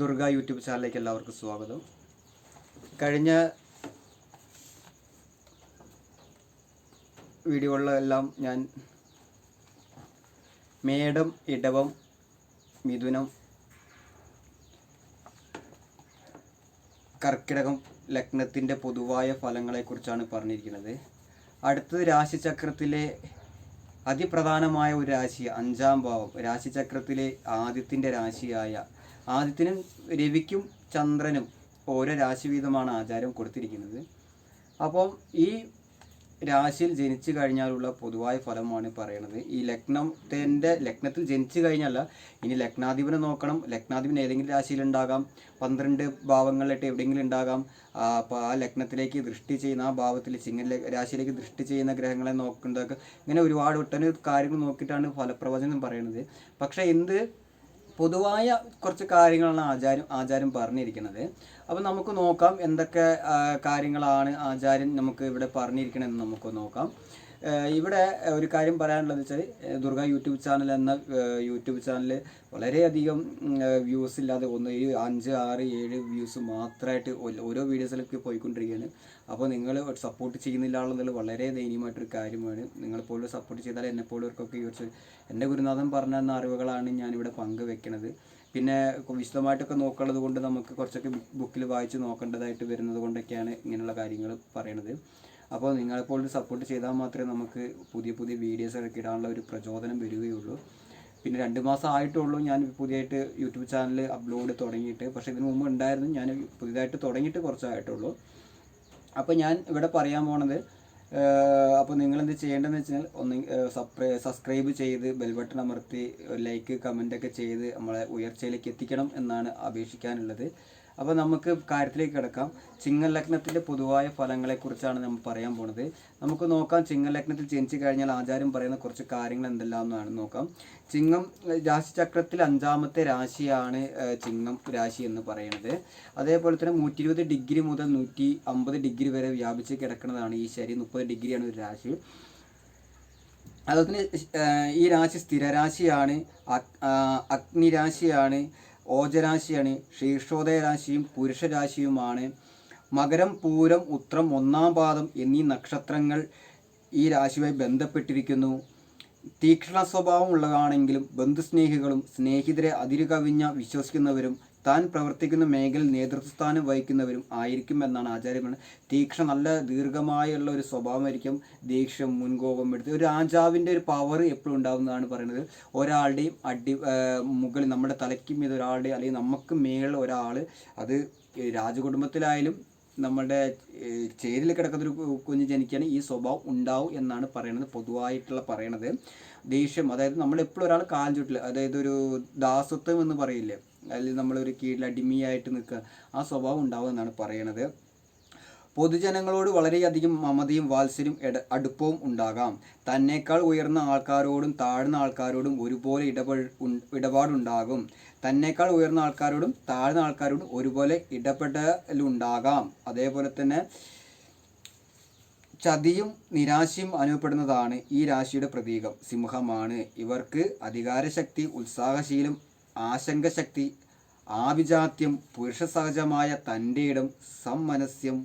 Durga YouTube ചാനലിലേക്ക് എല്ലാവർക്കും സ്വാഗതം. കഴിഞ്ഞ വീഡിയോകളിലെല്ലാം ഞാൻ മേടം ഇടവം മിഥുനം കർക്കിടകം ലഗ്നത്തിന്റെ പൊതുവായ ഫലങ്ങളെക്കുറിച്ചാണ് പറഞ്ഞിരിക്കുന്നത്. അടുത്തത് രാശിചക്രത്തിലെ അതിപ്രധാനമായ ഒരു രാശി അഞ്ചാം ഭാവം. രാശിചക്രത്തിലെ ആദ്യത്തിന്റെ രാശിയായ ആദിത്യനും രവിക്കും ചന്ദ്രനും ഓരോ രാശി വീതമാണ് ആചാരം കൊടുത്തിരിക്കുന്നത്. അപ്പം ഈ രാശിയിൽ ജനിച്ചു കഴിഞ്ഞാലുള്ള പൊതുവായ ഫലമാണ് പറയുന്നത് ഈ ലഗ്നത്തിന്റെ ലഗ്നത്തിൽ ജനിച്ചു കഴിഞ്ഞല്ല ഇനി ലഗ്നാധിപനെ നോക്കണം. ലഗ്നാധിപൻ ഏതെങ്കിലും രാശിയിലുണ്ടാകാം പന്ത്രണ്ട് ഭാവങ്ങളിലായിട്ട് എവിടെയെങ്കിലും ഉണ്ടാകാം. അപ്പോൾ ആ ലഗ്നത്തിലേക്ക് ദൃഷ്ടി ചെയ്യുന്ന ആ ഭാവത്തിൽ ചിങ്ങൻ രാശിയിലേക്ക് ദൃഷ്ടി ചെയ്യുന്ന ഗ്രഹങ്ങളെ നോക്കുന്നതൊക്കെ ഇങ്ങനെ ഒരുപാട് ഒട്ടനവധി കാര്യങ്ങൾ നോക്കിയിട്ടാണ് ഫലപ്രവചനം പറയുന്നത് പക്ഷേ എന്ത് പൊതുവായ കുറച്ച് കാര്യങ്ങളാണ് ആചാര്യം ആചാരം പറഞ്ഞിരിക്കുന്നത്. അപ്പോൾ നമുക്ക് നോക്കാം എന്തൊക്കെ കാര്യങ്ങളാണ് ആചാര്യൻ നമുക്ക് ഇവിടെ പറഞ്ഞിരിക്കണമെന്ന് നമുക്ക് നോക്കാം. ഇവിടെ ഒരു കാര്യം പറയാനുള്ളത് വെച്ചാൽ ദുർഗ യൂട്യൂബ് ചാനൽ എന്ന യൂട്യൂബ് ചാനൽ വളരെയധികം വ്യൂസ് ഇല്ലാതെ ഒന്ന് ഈ അഞ്ച് ആറ് ഏഴ് വ്യൂസ് മാത്രമായിട്ട് ഓരോ വീഡിയോസിലേക്ക് പോയിക്കൊണ്ടിരിക്കുകയാണ്. അപ്പോൾ നിങ്ങൾ സപ്പോർട്ട് ചെയ്യുന്നില്ല എന്നുള്ളത് വളരെ ദയനീയമായിട്ടൊരു കാര്യമാണ്. നിങ്ങളെപ്പോലും സപ്പോർട്ട് ചെയ്താൽ എന്നെപ്പോലുള്ളവർക്കൊക്കെ കുറിച്ച് എന്റെ ഗുരുനാഥൻ പറഞ്ഞ തന്ന അറിവുകളാണ് ഞാനിവിടെ പങ്കുവെക്കുന്നത് പിന്നെ വിശദമായിട്ടൊക്കെ നോക്കുന്നത് കൊണ്ട് നമുക്ക് കുറച്ചൊക്കെ ബുക്കിൽ വായിച്ച് നോക്കേണ്ടതായിട്ട് വരുന്നത് കൊണ്ടൊക്കെയാണ് ഇങ്ങനെയുള്ള കാര്യങ്ങൾ പറയണത്. അപ്പോൾ നിങ്ങളെപ്പോൾ സപ്പോർട്ട് ചെയ്താൽ മാത്രമേ നമുക്ക് പുതിയ പുതിയ വീഡിയോസ് ഒക്കെ ഇടാനുള്ള ഒരു പ്രചോദനം വരികയുള്ളൂ. പിന്നെ രണ്ട് മാസം ആയിട്ടുള്ളൂ ഞാൻ പുതിയതായിട്ട് യൂട്യൂബ് ചാനൽ അപ്ലോഡ് തുടങ്ങിയിട്ട്. പക്ഷേ ഇതിനു മുമ്പ് ഉണ്ടായിരുന്നു ഞാൻ പുതിയതായിട്ട് തുടങ്ങിയിട്ട് കുറച്ചായിട്ടുള്ളൂ. അപ്പോൾ ഞാൻ ഇവിടെ പറയാൻ പോണത് അപ്പോൾ നിങ്ങൾ എന്ത് ചെയ്യേണ്ടതെന്ന് വെച്ചാൽ ഒന്ന് സബ്സ്ക്രൈ സബ്സ്ക്രൈബ് ചെയ്ത് ബെൽ ബട്ടൺ അമർത്തി ലൈക്ക് കമന്റ് ഒക്കെ ചെയ്ത് നമ്മളെ ഉയർച്ചയിലേക്ക് എത്തിക്കണം എന്നാണ് അപേക്ഷിക്കാനുള്ളത്. അപ്പോൾ നമുക്ക് കാര്യത്തിലേക്ക് കിടക്കാം. ചിങ്ങ ലഗ്നത്തിന്റെ പൊതുവായ ഫലങ്ങളെക്കുറിച്ചാണ് നമ്മൾ പറയാൻ പോണത്. നമുക്ക് നോക്കാം ചിങ്ങ ലഗ്നത്തിൽ ജനിച്ചു കഴിഞ്ഞാൽ ആചാര്യം പറയുന്ന കുറച്ച് കാര്യങ്ങൾ എന്തെല്ലാം നോക്കാം. ചിങ്ങം രാശി രാശിചക്രത്തിൽ അഞ്ചാമത്തെ രാശിയാണ് ചിങ്ങം രാശി എന്ന് പറയുന്നത് അതേപോലെ തന്നെ നൂറ്റി ഇരുപത് ഡിഗ്രി മുതൽ നൂറ്റി അമ്പത് ഡിഗ്രി വരെ വ്യാപിച്ച് കിടക്കുന്നതാണ് ഈ ശരി മുപ്പത് ഡിഗ്രിയാണ് ഒരു രാശി. അതുപോലെ തന്നെ ഈ രാശി സ്ഥിരരാശിയാണ് അഗ്നിരാശിയാണ് ഓജരാശിയാണ്. ശീർഷോദയ രാശിയും പുരുഷരാശിയുമാണ്. മകരം പൂരം ഉത്രം ഒന്നാം പാദം എന്നീ നക്ഷത്രങ്ങൾ ഈ രാശിയുമായി ബന്ധപ്പെട്ടിരിക്കുന്നു. തീക്ഷ്ണ സ്വഭാവമുള്ളതാണെങ്കിലും ബന്ധുസ്നേഹികളും സ്നേഹിതരെ അതിരുകവിഞ്ഞ വിശ്വസിക്കുന്നവരും താൻ പ്രവർത്തിക്കുന്ന മേഖലയിൽ നേതൃത്വസ്ഥാനം വഹിക്കുന്നവരും ആയിരിക്കും എന്നാണ് ആചാര്യം തീക്ഷണ നല്ല ദീർഘമായുള്ള ഒരു സ്വഭാവമായിരിക്കും ദേഷ്യം മുൻകോപം എടുത്ത്. ഒരു രാജാവിന്റെ ഒരു പവർ എപ്പോഴും ഉണ്ടാകുന്നതാണ് പറയുന്നത്. ഒരാളുടെയും അടി മുകളിൽ നമ്മുടെ തലയ്ക്ക് മീത് ഒരാളുടെ അല്ലെങ്കിൽ നമുക്ക് മേളിൽ ഒരാൾ അത് രാജകുടുംബത്തിലായാലും നമ്മുടെ ചേരിൽ കിടക്കുന്ന ഒരു കു- കുഞ്ഞ് ജനിക്കുകയാണെങ്കിൽ ഈ സ്വഭാവം ഉണ്ടാവും എന്നാണ് പറയണത് പൊതുവായിട്ടുള്ള പറയണത്. ദേഷ്യം അതായത് നമ്മൾ എപ്പോഴും ഒരാൾ കാൽ ചുറ്റിൽ അതായത് ഒരു ദാസത്വം എന്ന് പറയില്ലേ അതിൽ നമ്മളൊരു കീഴിൽ അടിമയായിട്ട് നിൽക്കുക ആ സ്വഭാവം ഉണ്ടാവും എന്നാണ് പറയണത്. പൊതുജനങ്ങളോട് വളരെയധികം മമതയും വാത്സല്യം ഇട അടുപ്പവും ഉണ്ടാകാം. തന്നേക്കാൾ ഉയർന്ന ആൾക്കാരോടും താഴ്ന്ന ആൾക്കാരോടും ഒരുപോലെ ഇടപെട ഇടപാടുണ്ടാകും. തന്നേക്കാൾ ഉയർന്ന ആൾക്കാരോടും താഴ്ന്ന ആൾക്കാരോടും ഒരുപോലെ ഇടപെടലുണ്ടാകാം. അതേപോലെ തന്നെ ചതിയും നിരാശയും അനുഭവപ്പെടുന്നതാണ് ഈ രാശിയുടെ പ്രതീകം. സിംഹമാണ്. ഇവർക്ക് അധികാരശക്തി ഉത്സാഹശീലം ആശങ്കശക്തി ആഭിജാത്യം പുരുഷ സഹജമായ തന്റെ ഇടം സമ്മനസ്യം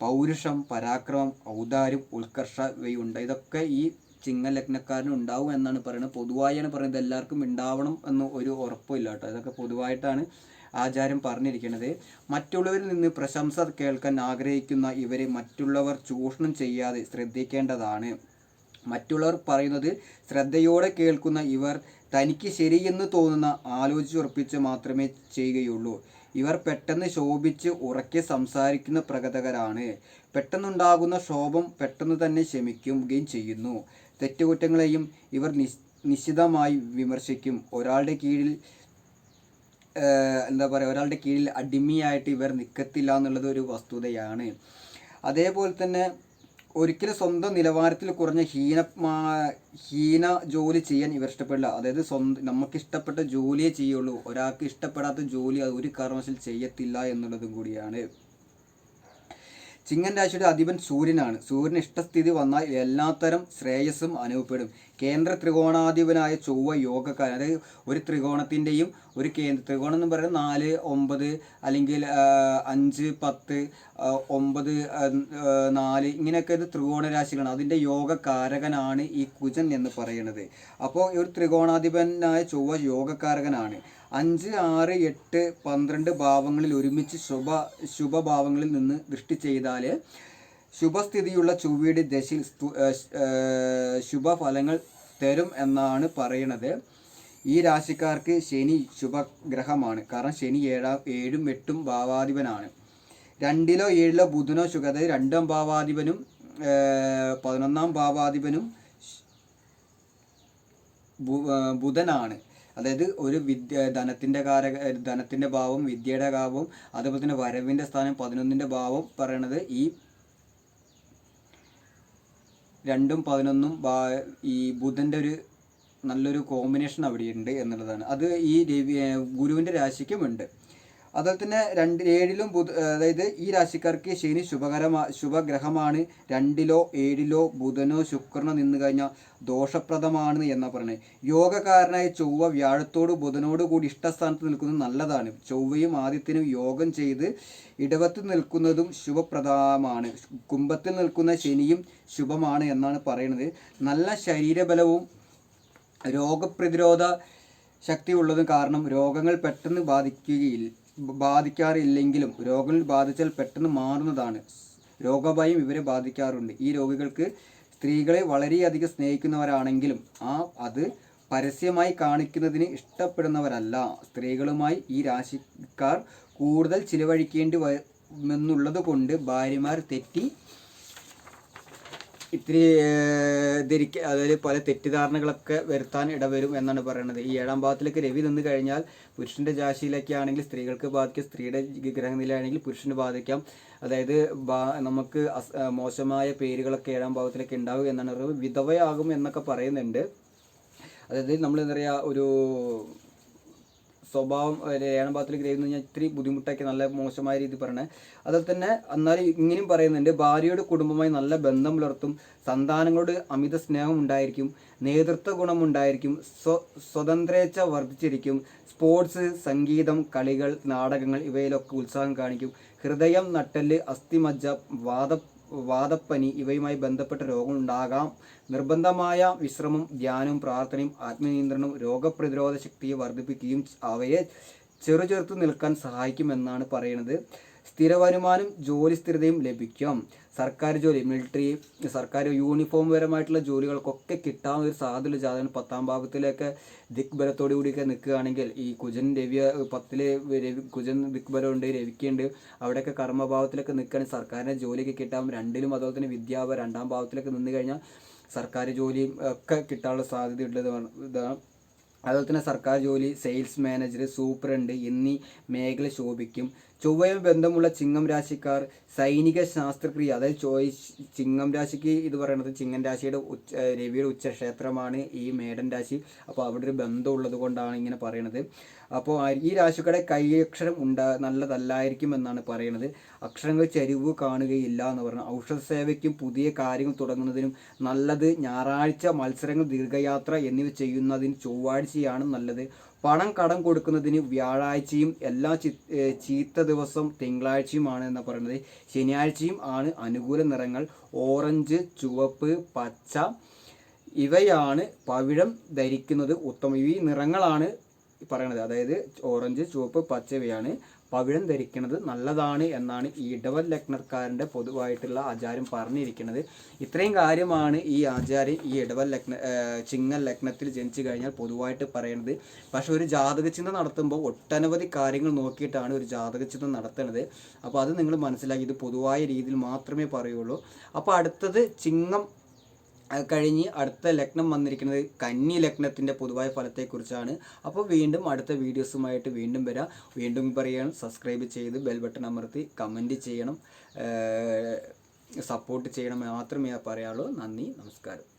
പൗരുഷം പരാക്രമം ഔദാര്യം ഉത്കർഷ ഇവയുണ്ട് ഇതൊക്കെ ഈ ചിങ്ങ ലഗ്നക്കാരന് ഉണ്ടാവും എന്നാണ് പറയുന്നത്. പൊതുവായാണ് പറയുന്നത് എല്ലാവർക്കും ഉണ്ടാവണം എന്ന് ഒരു ഉറപ്പില്ല കേട്ടോ. ഇതൊക്കെ പൊതുവായിട്ടാണ് ആചാരം പറഞ്ഞിരിക്കുന്നത്. മറ്റുള്ളവരിൽ നിന്ന് പ്രശംസ കേൾക്കാൻ ആഗ്രഹിക്കുന്ന ഇവരെ മറ്റുള്ളവർ ചൂഷണം ചെയ്യാതെ ശ്രദ്ധിക്കേണ്ടതാണ്. മറ്റുള്ളവർ പറയുന്നത് ശ്രദ്ധയോടെ കേൾക്കുന്ന ഇവർ തനിക്ക് ശരിയെന്ന് തോന്നുന്ന ആലോചിച്ചുറപ്പിച്ച് മാത്രമേ ചെയ്യുകയുള്ളൂ. ഇവർ പെട്ടെന്ന് ശോഭിച്ച് ഉറക്കെ സംസാരിക്കുന്ന പ്രകടകരാണ്. പെട്ടെന്നുണ്ടാകുന്ന ശോഭം പെട്ടെന്ന് തന്നെ ക്ഷമിക്കുകയും ചെയ്യുന്നു. തെറ്റുകുറ്റങ്ങളെയും ഇവർ നിശ് നിശ്ചിതമായി വിമർശിക്കും. ഒരാളുടെ കീഴിൽ എന്താ പറയുക ഒരാളുടെ കീഴിൽ അടിമയായിട്ട് ഇവർ നിൽക്കത്തില്ല എന്നുള്ളത് ഒരു വസ്തുതയാണ്. അതേപോലെ തന്നെ ഒരിക്കലും സ്വന്തം നിലവാരത്തിൽ കുറഞ്ഞ ഹീന ഹീന ജോലി ചെയ്യാൻ ഇവർ ഇഷ്ടപ്പെടില്ല. അതായത് സ്വന്തം നമുക്ക് ഇഷ്ടപ്പെട്ട ജോലിയെ ചെയ്യുള്ളൂ. ഒരാൾക്ക് ഇഷ്ടപ്പെടാത്ത ജോലി അത് ഒരു കാരണവശാൽ ചെയ്യത്തില്ല എന്നുള്ളതും കൂടിയാണ്. ചിങ്ങൻ രാശിയുടെ അധിപൻ സൂര്യനാണ്. സൂര്യൻ ഇഷ്ടസ്ഥിതി വന്നാൽ എല്ലാത്തരം ശ്രേയസ്സും അനുഭവപ്പെടും. കേന്ദ്ര ത്രികോണാധിപനായ ചൊവ്വ യോഗക്കാരൻ അതായത് ഒരു ത്രികോണത്തിന്റെയും ഒരു കേന്ദ്ര ത്രികോണം എന്ന് പറയുന്നത് നാല് ഒമ്പത് അല്ലെങ്കിൽ അഞ്ച് പത്ത് ഒമ്പത് നാല് ഇങ്ങനെയൊക്കെ ഇത് ത്രികോണ രാശികളാണ്. അതിന്റെ യോഗകാരകനാണ് ഈ കുജൻ എന്ന് പറയുന്നത്. അപ്പോൾ ഒരു ത്രികോണാധിപനായ ചൊവ്വ യോഗകാരകനാണ് അഞ്ച് ആറ് എട്ട് പന്ത്രണ്ട് ഭാവങ്ങളിൽ ഒരുമിച്ച് ശുഭ ശുഭഭാവങ്ങളിൽ നിന്ന് ദൃഷ്ടി ചെയ്താൽ ശുഭസ്ഥിതിയുള്ള ചൊവ്വയുടെ ദശയിൽ ശുഭഫലങ്ങൾ തരും എന്നാണ് പറയണത്. ഈ രാശിക്കാർക്ക് ശനി ശുഭഗ്രഹമാണ്. കാരണം ശനി ഏഴാം ഏഴും എട്ടും ഭാവാധിപനാണ്. രണ്ടിലോ ഏഴിലോ ബുധനോ ശുഖ അതായത് രണ്ടാം ഭാവാധിപനും പതിനൊന്നാം ഭാവാധിപനും ബുധനാണ്. അതായത് ഒരു വിദ്യ ധനത്തിന്റെ കാരക ധനത്തിന്റെ ഭാവം വിദ്യയുടെ ഭാവം അതുപോലെ തന്നെ വരവിന്റെ സ്ഥാനം പതിനൊന്നിന്റെ ഭാവം പറയണത് ഈ രണ്ടും പതിനൊന്നും ഈ ബുധന്റെ ഒരു നല്ലൊരു കോമ്പിനേഷൻ അവിടെയുണ്ട് എന്നുള്ളതാണ്. അത് ഈ രവി രാശിക്കും ഉണ്ട്. അതുപോലെ തന്നെ രണ്ട് ഏഴിലും ബുധ അതായത് ഈ രാശിക്കാർക്ക് ശനി ശുഭകരമാ ശുഭഗ്രഹമാണ്. രണ്ടിലോ ഏഴിലോ ബുധനോ ശുക്രനോ നിന്ന് കഴിഞ്ഞാൽ ദോഷപ്രദമാണ് എന്നാ പറയുന്നത് യോഗകാരനായ ചൊവ്വ വ്യാഴത്തോട് ബുധനോട് കൂടി ഇഷ്ടസ്ഥാനത്ത് നിൽക്കുന്നത് നല്ലതാണ്. ചൊവ്വയും ആദ്യത്തിനും യോഗം ചെയ്ത് ഇടവത്ത് നിൽക്കുന്നതും ശുഭപ്രദമാണ്. കുംഭത്തിൽ നിൽക്കുന്ന ശനിയും ശുഭമാണ് എന്നാണ് പറയുന്നത് നല്ല ശരീരബലവും രോഗപ്രതിരോധ ശക്തി ഉള്ളതും കാരണം രോഗങ്ങൾ പെട്ടെന്ന് ബാധിക്കുകയില്ല. ബാധിക്കാറില്ലെങ്കിലും രോഗങ്ങൾ ബാധിച്ചാൽ പെട്ടെന്ന് മാറുന്നതാണ്. രോഗഭയം ഇവരെ ബാധിക്കാറുണ്ട്. ഈ രോഗികൾക്ക് സ്ത്രീകളെ വളരെയധികം സ്നേഹിക്കുന്നവരാണെങ്കിലും ആ അത് പരസ്യമായി കാണിക്കുന്നതിന് ഇഷ്ടപ്പെടുന്നവരല്ല. സ്ത്രീകളുമായി ഈ രാശിക്കാർ കൂടുതൽ ചിലവഴിക്കേണ്ടി വരുമെന്നുള്ളത് കൊണ്ട് ഭാര്യമാർ തെറ്റി ഇത്തിരി ധരിക്ക അതായത് പല തെറ്റിദ്ധാരണകളൊക്കെ വരുത്താൻ ഇടവരും എന്നാണ് പറയുന്നത് ഈ ഏഴാം ഭാഗത്തിലേക്ക് രവി നിന്ന് കഴിഞ്ഞാൽ പുരുഷന്റെ രാശിയിലൊക്കെ ആണെങ്കിൽ സ്ത്രീകൾക്ക് ബാധിക്കുക സ്ത്രീയുടെ ഗ്രഹനിലയാണെങ്കിൽ പുരുഷന് ബാധിക്കാം. അതായത് നമുക്ക് മോശമായ പേരുകളൊക്കെ ഏഴാം ഭാഗത്തിലേക്ക് ഉണ്ടാവുക എന്നാണ് വിധവയാകും എന്നൊക്കെ പറയുന്നുണ്ട്. അതായത് നമ്മൾ എന്താ പറയുക ഒരു സ്വഭാവം ഭാഗത്തിലേക്ക് ദൈവം കഴിഞ്ഞാൽ ഇത്തിരി ബുദ്ധിമുട്ടൊക്കെ നല്ല മോശമായ രീതി പറയണേ. അതുപോലെ തന്നെ എന്നാലും ഇങ്ങനെയും പറയുന്നുണ്ട് ഭാര്യയുടെ കുടുംബമായി നല്ല ബന്ധം പുലർത്തും സന്താനങ്ങളോട് അമിത സ്നേഹം ഉണ്ടായിരിക്കും നേതൃത്വ ഗുണം ഉണ്ടായിരിക്കും സ്വ സ്വതന്ത്രേച്ഛ വർദ്ധിച്ചിരിക്കും സ്പോർട്സ് സംഗീതം കളികൾ നാടകങ്ങൾ ഇവയിലൊക്കെ ഉത്സാഹം കാണിക്കും ഹൃദയം നട്ടൽ അസ്ഥിമജ്ജ വാദ വാദപ്പനി ഇവയുമായി ബന്ധപ്പെട്ട രോഗം ഉണ്ടാകാം നിർബന്ധമായ വിശ്രമം ധ്യാനവും പ്രാർത്ഥനയും ആത്മനിയന്ത്രണവും രോഗപ്രതിരോധ ശക്തിയെ വർദ്ധിപ്പിക്കുകയും അവയെ ചെറുചേർത്ത് നിൽക്കാൻ സഹായിക്കുമെന്നാണ് പറയുന്നത്. സ്ഥിര വരുമാനം ജോലി സ്ഥിരതയും ലഭിക്കും. സർക്കാർ ജോലി മിലിറ്ററി സർക്കാർ യൂണിഫോം പരമായിട്ടുള്ള ജോലികൾക്കൊക്കെ കിട്ടാവുന്ന ഒരു സാധ്യത ജാതകം പത്താം ഭാഗത്തിലൊക്കെ ദിക്ബലത്തോടു കൂടിയൊക്കെ നിൽക്കുകയാണെങ്കിൽ ഈ കുജൻ രവി പത്തിൽ രവി കുജൻ ദിക്ബലമുണ്ട് രവിക്കുണ്ട്. അവിടെയൊക്കെ കർമ്മഭാവത്തിലൊക്കെ നിൽക്കുകയാണെങ്കിൽ സർക്കാരിന്റെ ജോലിയൊക്കെ കിട്ടാം. രണ്ടിലും അതുപോലെ തന്നെ വിദ്യാഭ്യാസം രണ്ടാം ഭാവത്തിലൊക്കെ നിന്ന് കഴിഞ്ഞാൽ സർക്കാർ ജോലിയും ഒക്കെ കിട്ടാനുള്ള സാധ്യതയുള്ളത് ഇതാണ്. അതുപോലെ തന്നെ സർക്കാർ ജോലി സെയിൽസ് മാനേജർ സൂപ്രണ്ട് എന്നീ മേഖല ശോഭിക്കും. ചൊവ്വയും ബന്ധമുള്ള ചിങ്ങം രാശിക്കാർ സൈനിക ശാസ്ത്രക്രിയ അതായത് ചോയ് ചിങ്ങം രാശിക്ക് ഇത് പറയുന്നത് ചിങ്ങൻ രാശിയുടെ ഉച്ച രവിയുടെ ഉച്ചക്ഷേത്രമാണ് ഈ മേടൻ രാശി. അപ്പോൾ അവിടെ ഒരു ബന്ധമുള്ളത് കൊണ്ടാണ് ഇങ്ങനെ പറയണത്. അപ്പോൾ ഈ രാശിക്കാരുടെ കൈയക്ഷരം ഉണ്ടാ നല്ലതല്ലായിരിക്കും എന്നാണ് പറയുന്നത് അക്ഷരങ്ങൾ ചരിവ് കാണുകയില്ല എന്ന് പറഞ്ഞു. ഔഷധ സേവയ്ക്കും പുതിയ കാര്യങ്ങൾ തുടങ്ങുന്നതിനും നല്ലത് ഞായറാഴ്ച മത്സരങ്ങൾ ദീർഘയാത്ര എന്നിവ ചെയ്യുന്നതിന് ചൊവ്വാഴ്ചയാണ് നല്ലത്. പണം കടം കൊടുക്കുന്നതിന് വ്യാഴാഴ്ചയും എല്ലാ ചീത്ത ദിവസം തിങ്കളാഴ്ചയുമാണ് എന്ന് പറയുന്നത്. ശനിയാഴ്ചയും ആണ് അനുകൂല നിറങ്ങൾ. ഓറഞ്ച് ചുവപ്പ് പച്ച ഇവയാണ് പവിഴം ധരിക്കുന്നത് ഉത്തമം. ഈ നിറങ്ങളാണ് പറയണത് അതായത് ഓറഞ്ച് ചുവപ്പ് പച്ച ഇവയാണ് പവിഴം ധരിക്കുന്നത് നല്ലതാണ് എന്നാണ് ഈ ഇടവൽ ലഗ്നക്കാരന്റെ പൊതുവായിട്ടുള്ള ആചാരം പറഞ്ഞിരിക്കുന്നത്. ഇത്രയും കാര്യമാണ് ഈ ആചാര്യം ഈ ഇടവൽ ലഗ്ന ചിങ്ങൽ ലഗ്നത്തിൽ ജനിച്ചു കഴിഞ്ഞാൽ പൊതുവായിട്ട് പറയുന്നത് പക്ഷേ ഒരു ജാതക ചിന്ത നടത്തുമ്പോൾ ഒട്ടനവധി കാര്യങ്ങൾ നോക്കിയിട്ടാണ് ഒരു ജാതക ചിന്ത നടത്തുന്നത്. അപ്പോൾ അത് നിങ്ങൾ മനസ്സിലാക്കി ഇത് പൊതുവായ രീതിയിൽ മാത്രമേ പറയുള്ളൂ. അപ്പോൾ അടുത്തത് ചിങ്ങം കഴിഞ്ഞ് അടുത്ത ലഗ്നം വന്നിരിക്കുന്നത് കന്നി ലഗ്നത്തിന്റെ പൊതുവായ ഫലത്തെക്കുറിച്ചാണ്. അപ്പോൾ വീണ്ടും അടുത്ത വീഡിയോസുമായിട്ട് വീണ്ടും വരാം. വീണ്ടും പറയണം സബ്സ്ക്രൈബ് ചെയ്ത് ബെൽ ബട്ടൺ അമർത്തി കമന്റ് ചെയ്യണം. സപ്പോർട്ട് ചെയ്യണം മാത്രമേ പറയാനുള്ളൂ നന്ദി നമസ്കാരം.